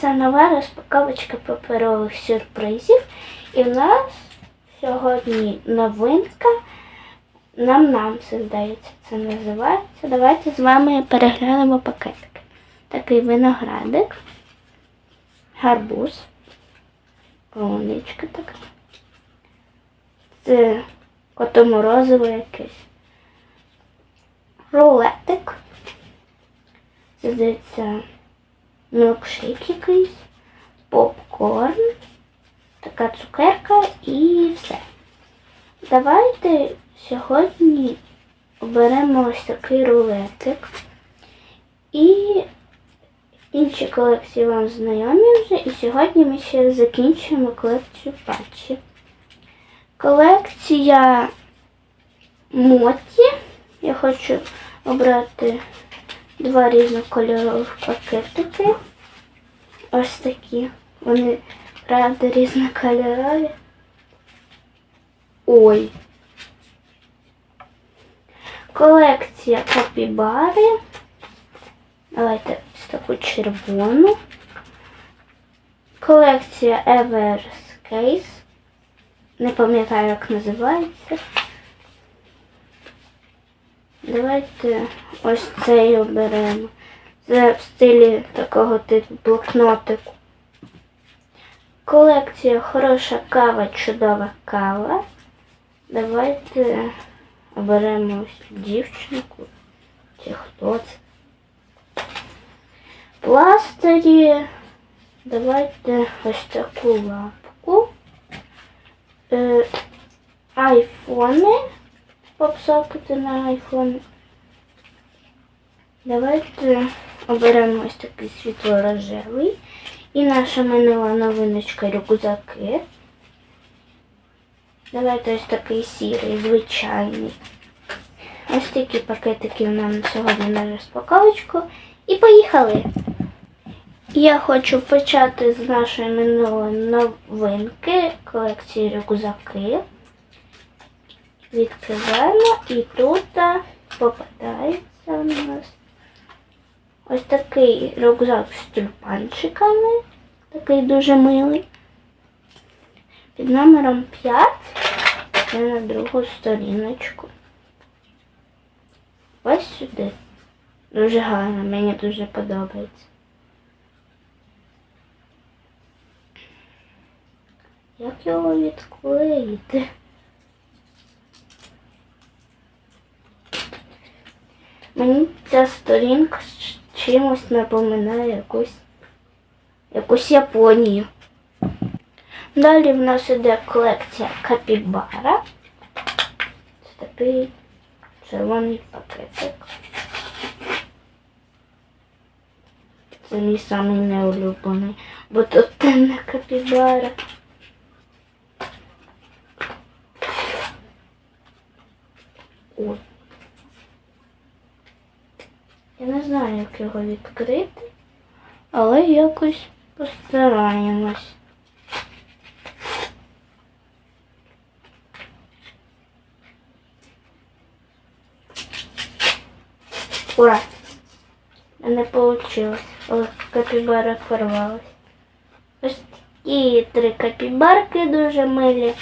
це нова розпаковочка паперових сюрпризів. І в нас сьогодні новинка. Нам нам це здається, це називається. Давайте з вами переглянемо пакетики. Такий виноградик, гарбуз, полуничка така. Це котоморозиво якесь. Рулетик. Здається мілкшейк якийсь, попкорн, така цукерка і все. Давайте сьогодні оберемо ось такий рулетик. І інші колекції вам знайомі вже. І сьогодні ми ще закінчуємо колекцію патчів. Колекція Моті. Я хочу обрати два різнокольорових пакетики. Ось такі. Вони, правда, різнокольорові. Ой. Колекція капібари. Давайте ось таку червону. Колекція Ever's Case. Не пам'ятаю, як називається. Давайте ось цей оберемо. Це в стилі такого типу блокнотику. Колекція хороша кава, чудова кава. Давайте оберемо ось дівчинку. Чи хто це? Пластирі. Давайте ось таку лапку. Е, айфони. Попсокати на айфон. Давайте оберемо ось такий світло-рожевий. І наша минула новиночка рюкзаки. Давайте ось такий сірий, звичайний. Ось такі пакетики нам сьогодні на розпаковочку. І поїхали! Я хочу почати з нашої минулої новинки колекції рюкзаки. Відкриваємо і тут попадається у нас ось такий рюкзак з тюльпанчиками. Такий дуже милий. Під номером 5 це на другу сторіночку. Ось сюди. Дуже гарно, мені дуже подобається. Як його відклеїти? Мені ця сторінка чимось напоминає якусь, якусь Японію. Далі в нас іде колекція Капібара. Це такий червоний пакетик. Це мій самий неулюблений, бо тут темна капібара. Ой. Я не знаю, як його відкрити, але якось постараємось. Ура! Не вийшло. Ось капібара порвалась. Ось такі три капібарки дуже милі.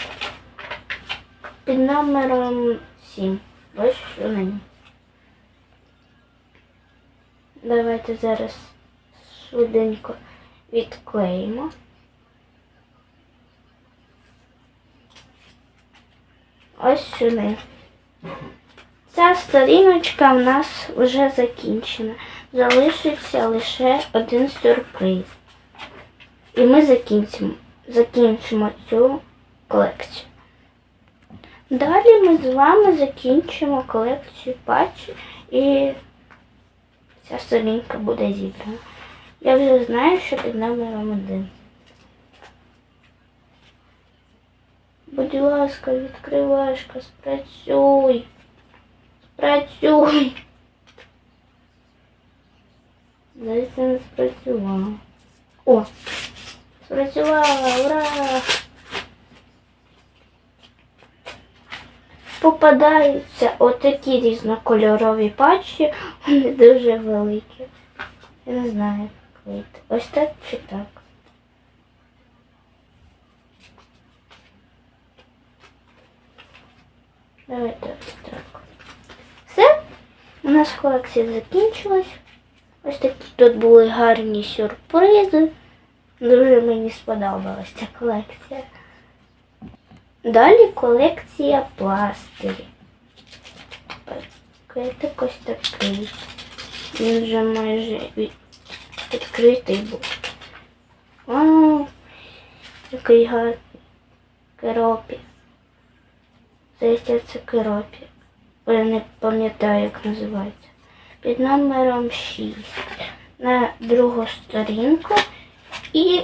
Під номером 7. Ось вони. Давайте зараз швиденько відклеїмо. Ось сюди. Ця сторіночка в нас вже закінчена. Залишився лише один сюрприз. І ми закінчимо, закінчимо цю колекцію. Далі ми з вами закінчимо колекцію патчів і ця сторінка буде зібрана. Я вже знаю, що під номером один. Будь ласка, відкривашка, спрацюй. Спрацюй. Здається, не спрацювало. О! Спрацювала, ура! Попадаються отакі різнокольорові патчі, вони дуже великі. Я не знаю, як приклеїти. Ось так чи так? Давайте ось так. Все, у нас колекція закінчилась. Ось такі тут були гарні сюрпризи. Дуже мені сподобалась ця колекція. Далі колекція пластирів. Пакетик ось такий. Він вже майже відкритий був. О, який гарний. Керопі. Здається, це керопі. Я не пам'ятаю, як називається. Під номером 6. На другу сторінку. І,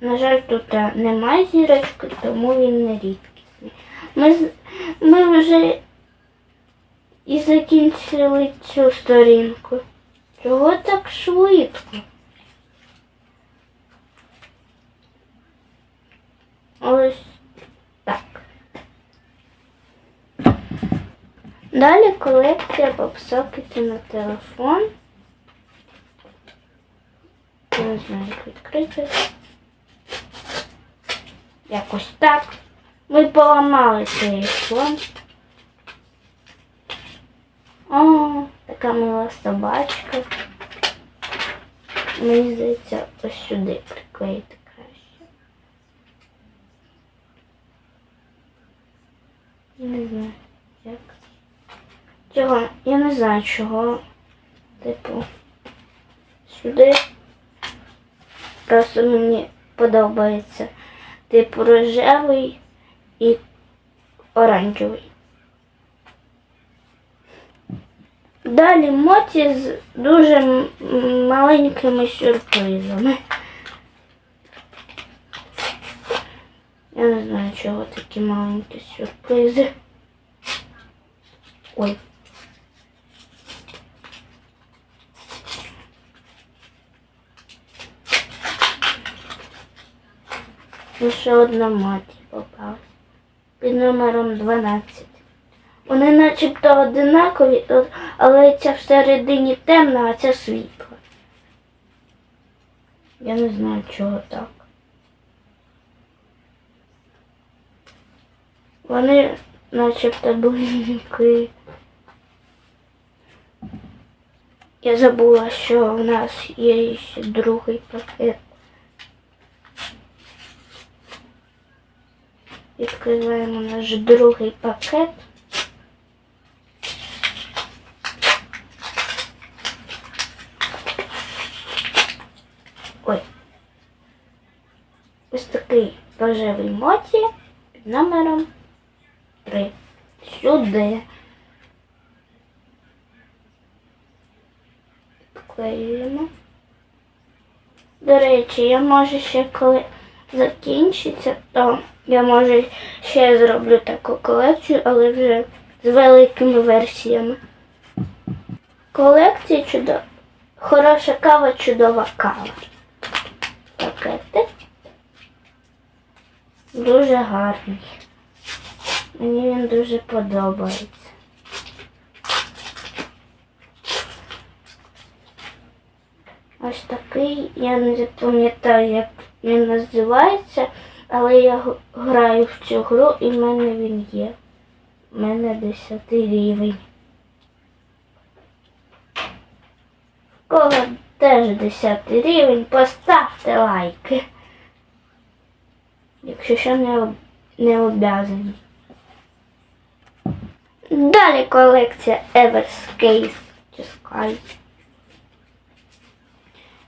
на жаль, тут е, немає зірочки, тому він не рідкісний. Ми, ми вже і закінчили цю сторінку. Чого так швидко? Ось так. Далі колекція попсокети на телефон. Не знаю, як відкрити. Якось так. Ми поламали цей iPhone. О, така мила собачка. Мені здається, ось сюди приклеїти краще. Не знаю, як. Чого? Я не знаю чого. Типу. Сюди. Просто мені подобається. Типу рожевий і оранжевий. Далі моті з дуже маленькими сюрпризами. Я не знаю, чого такі маленькі сюрпризи. Ой. Ще одна маті попалась. Під номером 12. Вони начебто одинакові, але ця всередині темна, а ця світла. Я не знаю, чого так. Вони начебто близнюки. Я забула, що в нас є ще другий пакет. Відкриваємо наш другий пакет. Ой. Ось такий рожевий моті під номером 3. Сюди. Клеюємо. До речі, я може ще коли закінчиться, то я може ще зроблю таку колекцію, але вже з великими версіями. Колекція чудова. Хороша кава, чудова кава. Пакети. Дуже гарний. Мені він дуже подобається. Ось такий, я не пам'ятаю, як він називається, але я граю в цю гру і в мене він є. У мене 10 рівень. В кого теж 10 рівень, поставте лайки. Якщо ще не, не обязані. Далі колекція Everscape чи Sky.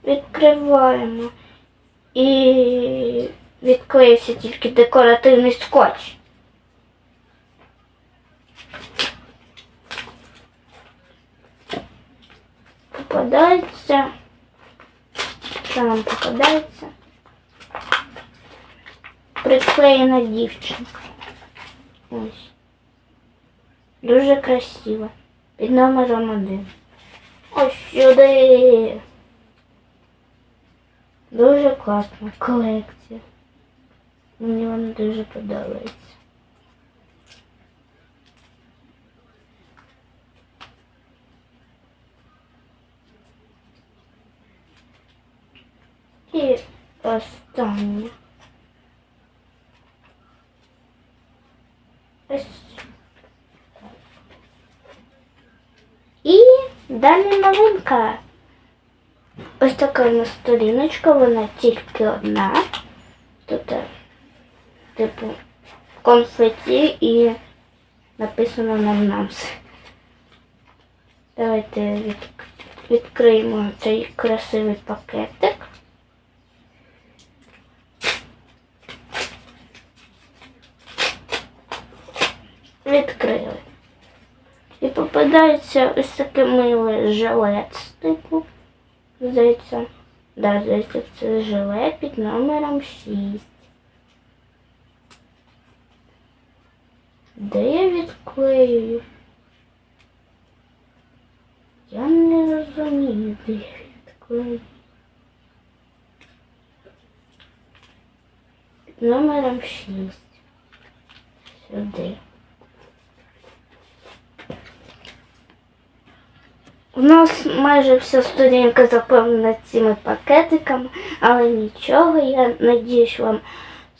Відкриваємо. І відклеївся тільки декоративний скотч. Попадається. Що нам попадається? Приклеєна дівчинка. Ось. Дуже красиво. Під номером один. Ось сюди. Дуже класна колекція. Мені вона дуже подобається. І останнє. Ось. І далі новинка. Ось така у нас сторіночка, вона тільки одна. Конфеті і написано нам намс. Давайте від, відкриємо цей красивий пакетик. Відкрили. І попадається ось таке миле жилет, типу. Здається, да, здається, це жилет під номером 6. Де я відклеюю? Я не розумію, де я відклею. Номером 6. Сюди. У нас майже вся сторінка заповнена цими пакетиками, але нічого. Я надіюсь, вам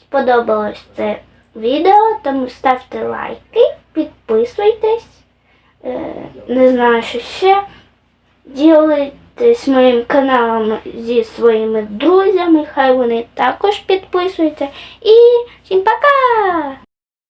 сподобалось це відео, тому ставте лайки, підписуйтесь. Е, не знаю, що ще. Ділитесь моїм каналом зі своїми друзями, хай вони також підписуються. І всім пока!